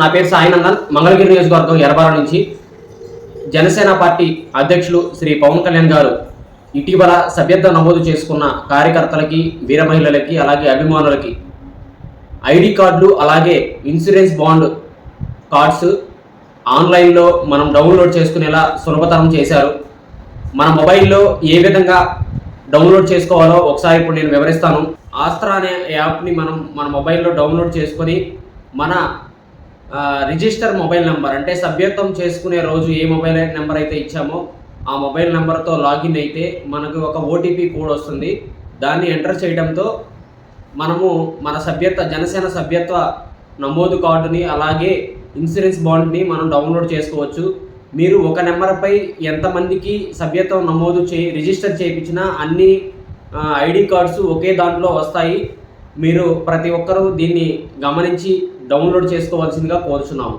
నా పేరు సాయినందన్ మంగళగిరి నియోజకవర్గం ఎర్రబాల నుంచి. జనసేన పార్టీ అధ్యక్షులు శ్రీ పవన్ కళ్యాణ్ గారు ఇటీవల సభ్యత్వం నమోదు చేసుకున్న కార్యకర్తలకి వీర మహిళలకి అలాగే అభిమానులకి ఐడి కార్డులు అలాగే ఇన్సూరెన్స్ బాండ్ కార్డ్స్ ఆన్లైన్లో మనం డౌన్లోడ్ చేసుకునేలా సులభతరం చేశారు. మన మొబైల్లో ఏ విధంగా డౌన్లోడ్ చేసుకోవాలో ఒకసారి ఇప్పుడు నేను వివరిస్తాను. ఆస్త్రా అనే యాప్ని మనం మన మొబైల్లో డౌన్లోడ్ చేసుకొని మన రిజిస్టర్ మొబైల్ నెంబర్ అంటే సభ్యత్వం చేసుకునే రోజు ఏ మొబైల్ నెంబర్ అయితే ఇచ్చామో ఆ మొబైల్ నెంబర్తో లాగిన్ అయితే మనకు ఒక ఓటీపీ కోడ్ వస్తుంది. దాన్ని ఎంటర్ చేయడంతో మనము మన సభ్యత్వ జనసేన సభ్యత్వ నమోదు కార్డుని అలాగే ఇన్సూరెన్స్ బాండ్ని మనం డౌన్లోడ్ చేసుకోవచ్చు. మీరు ఒక నెంబర్పై ఎంతమందికి సభ్యత్వం నమోదు చే రిజిస్టర్ చేయించినా అన్ని ఐడి కార్డ్స్ ఒకే దాంట్లో వస్తాయి. మీరు ప్రతి ఒక్కరూ దీన్ని గమనించి డౌన్లోడ్ చేసుకోవాల్సిందిగా కోరుచున్నాము.